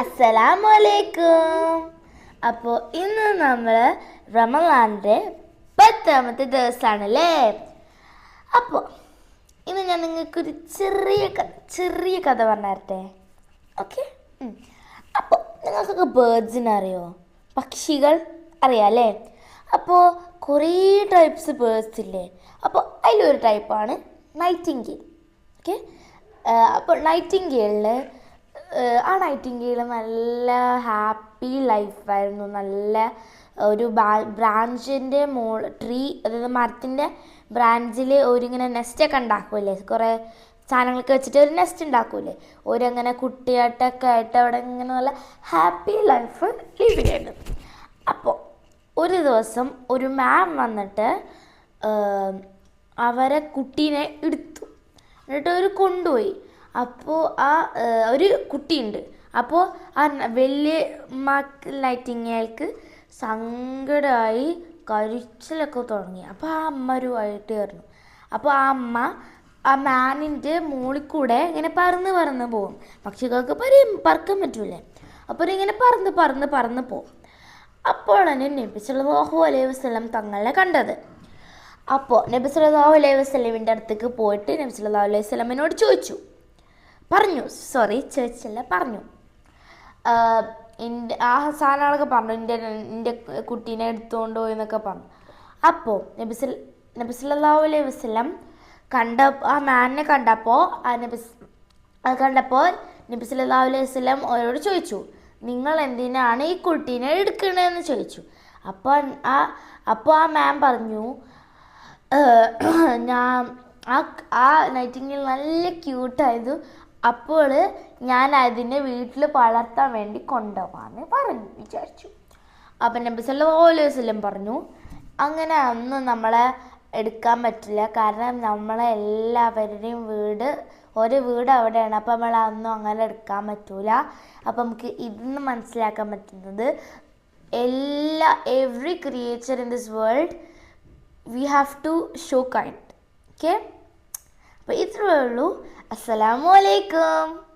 അസ്സലാമലൈക്കും. അപ്പോൾ ഇന്ന് നമ്മൾ റമലാന്റെ പത്താമത്തെ ദിവസമാണല്ലേ അപ്പോൾ ഇന്ന് ഞാൻ നിങ്ങൾക്കൊരു ചെറിയ കഥ ചെറിയ കഥ പറഞ്ഞു തരട്ടെ ഓക്കെ അപ്പോൾ നിങ്ങൾക്കൊക്കെ ബേർഡ്സിനെ അറിയോ? പക്ഷികൾ അറിയാമല്ലേ അപ്പോൾ കുറേ ടൈപ്സ് ബേർഡ്സ് ഇല്ലേ? അപ്പോൾ അതിലൊരു ടൈപ്പാണ് നൈറ്റിംഗേൽ ഓക്കെ? അപ്പോൾ നൈറ്റിംഗേളിൽ ആ നൈറ്റിംഗേൽ നല്ല ഹാപ്പി ലൈഫായിരുന്നു നല്ല ഒരു ബ്രാഞ്ചിന്റെ മോൾ ട്രീ അതായത് മരത്തിന്റെ ബ്രാഞ്ചിൽ ഒരിങ്ങനെ നെസ്റ്റൊക്കെ ഉണ്ടാക്കുമല്ലേ കുറേ സാധനങ്ങളൊക്കെ വെച്ചിട്ട് ഒരു നെസ്റ്റ് ഉണ്ടാക്കൂലേ ഓരങ്ങനെ കുട്ടിയാട്ടൊക്കെ ആയിട്ട് അവിടെ ഇങ്ങനെ നല്ല ഹാപ്പി ലൈഫ് ലീവ് ചെയ്യുന്നു അപ്പോൾ ഒരു ദിവസം ഒരു മാം വന്നിട്ട് അവരെ കുട്ടീനെ എടുത്തു. എന്നിട്ട് അവർ കൊണ്ടുപോയി. അപ്പോൾ ആ ഒരു കുട്ടിയുണ്ട്. അപ്പോൾ ആ ന- വലിയ മക്ക് ലൈറ്റിങ്ങേൾക്ക് സങ്കടമായി കരിച്ചിലൊക്കെ തുടങ്ങി. അപ്പോൾ ആ അമ്മ ഒരു ആയിട്ട് കയറുന്നു. അപ്പോൾ ആ അമ്മ ആ മാനിന്റെ മുകളിൽ കൂടെ ഇങ്ങനെ പറന്ന് പറന്ന് പോകും. പക്ഷികൾക്ക് പറയും പറക്കാൻ പറ്റൂലേ. അപ്പോൾ ഇങ്ങനെ പറന്ന് പറന്ന് പറന്ന് പോകും. അപ്പോഴാണ് നബി സല്ലല്ലാഹു അലൈഹി വസ്ലം തങ്ങളെ കണ്ടത്. അപ്പോൾ നബിസല്ലല്ലാഹു അലൈഹി വസ്ലമിന്റെ അടുത്തേക്ക് പോയിട്ട് നബിസല്ലല്ലാഹു അലൈഹി വസ്ലമിനോട് ചോദിച്ചു. പറഞ്ഞു. സോറി ചേച്ചല്ല പറഞ്ഞു. എന്റെ ആ സാധനങ്ങളൊക്കെ പറഞ്ഞു. എന്റെ എന്റെ കുട്ടീനെ എടുത്തുകൊണ്ട് പോയി എന്നൊക്കെ പറഞ്ഞു. അപ്പോൾ നബിസ് നബിസ്ലാഹു അലൈഹി വസ്ലം കണ്ട ആ മാനിനെ കണ്ടപ്പോൾ ആ നബിസ് അത് കണ്ടപ്പോൾ നബിസ് സല്ലല്ലാഹു അലൈഹി വസ്ലം അവരോട് ചോദിച്ചു നിങ്ങൾ എന്തിനാണ് ഈ കുട്ടീനെ എടുക്കണതെന്ന് ചോദിച്ചു. അപ്പോൾ ആ അപ്പോൾ ആ മാം പറഞ്ഞു ഞാൻ ആ ആ നൈറ്റിങ്ങിൽ നല്ല ക്യൂട്ടായിരുന്നു അപ്പോൾ ഞാൻ അതിനെ വീട്ടിൽ വളർത്താൻ വേണ്ടി കൊണ്ടുപോകാമെന്ന് പറഞ്ഞു വിചാരിച്ചു. അപ്പം നബി വസല്ലം പറഞ്ഞു അങ്ങനെ ഒന്നും നമ്മളെ എടുക്കാൻ പറ്റില്ല. കാരണം നമ്മളെ എല്ലാവരുടെയും വീട് ഒരു വീട് അവിടെയാണ്. അപ്പം നമ്മൾ അതൊന്നും അങ്ങനെ എടുക്കാൻ പറ്റൂല. അപ്പം നമുക്ക് ഇന്ന് മനസ്സിലാക്കാൻ പറ്റുന്നത് എല്ലാ every creature in this world we have to show kind okay അപ്പോൾ ഇത്രയേ ഉള്ളൂ. അസ്സലാമു അലൈക്കും.